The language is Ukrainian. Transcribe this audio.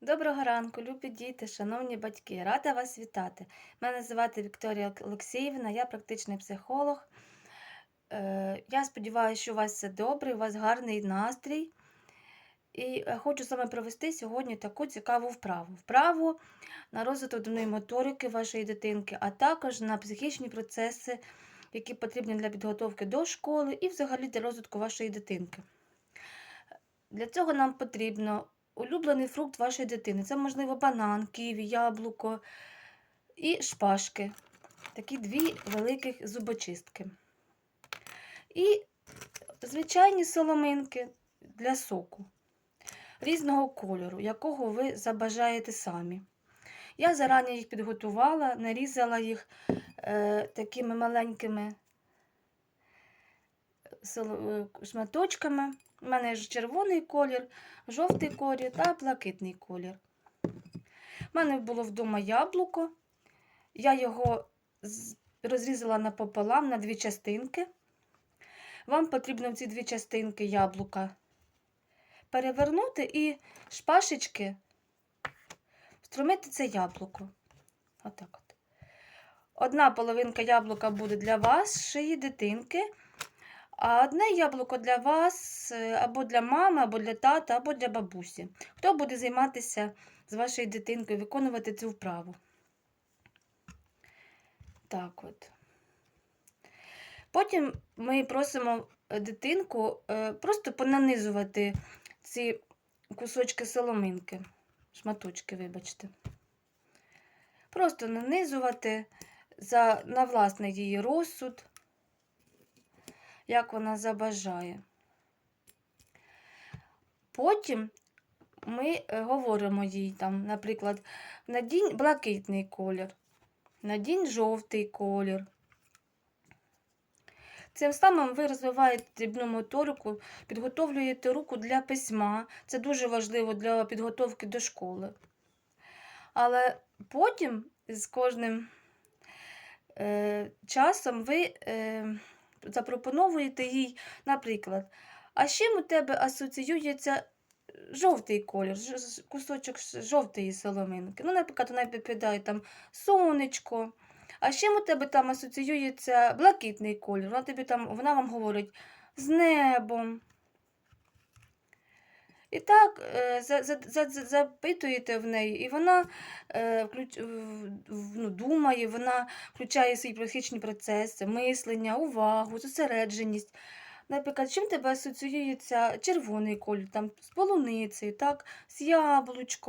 Доброго ранку, любі діти, шановні батьки. Рада вас вітати. Мене звати Вікторія Олексіївна, я практичний психолог. Е, Я сподіваюся, що у вас все добре, у вас гарний настрій. І е, хочу з вами провести сьогодні таку цікаву вправу. Вправу на розвиток дурної моторики вашої дитинки, а також на психічні процеси, які потрібні для підготовки до школи і взагалі для розвитку вашої дитинки. Для цього нам потрібно улюблений фрукт вашої дитини. Це, можливо, банан, ківі, яблуко і шпажки. Такі дві великих зубочистки. І звичайні соломинки для соку різного кольору, якого ви забажаєте самі. Я зарані їх підготувала, нарізала їх е, такими маленькими е, шматочками. У мене ж червоний колір, жовтий колір та блакитний колір. У мене було вдома яблуко. Я його розрізала напополам на дві частинки. Вам потрібно ці дві частинки яблука перевернути і шпашечки встромити це яблуко. Отак от. Одна половинка яблука буде для вашої дитинки, а одне яблуко для вас, е, або для мами, або для тата, або для бабусі. Хто буде займатися з вашою дитинкою, виконувати цю вправу? Так от. Потім ми просимо е, дитинку е, просто понанизувати ці кусочки соломинки, шматочки, вибачте. Просто нанизувати за, на власний її розсуд, як вона забажає. Потім ми е, говоримо їй там, наприклад, надінь блакитний колір, надінь жовтий колір. Цим самим ви розвиваєте дрібну моторику, підготовлюєте руку для письма. Це дуже важливо для підготовки до школи. Але потім з кожним е, часом ви е, запропонуєте їй, наприклад, а з чим у тебе асоціюється жовтий колір, кусочок жовтої соломинки. Ну, наприклад, вона відповідає там сонечко. А з чим у тебе там асоціюється блакитний колір? Вона, тобі там, вона вам говорить з небом. І так е, за, за, за, за- запитуєте в неї, і вона е, включ, ну, думає, вона включає свої психічні процеси, мислення, увагу, зосередженість. Наприклад, чим тебе асоціюється червоний колір, там, з полуницею, так, з яблучком.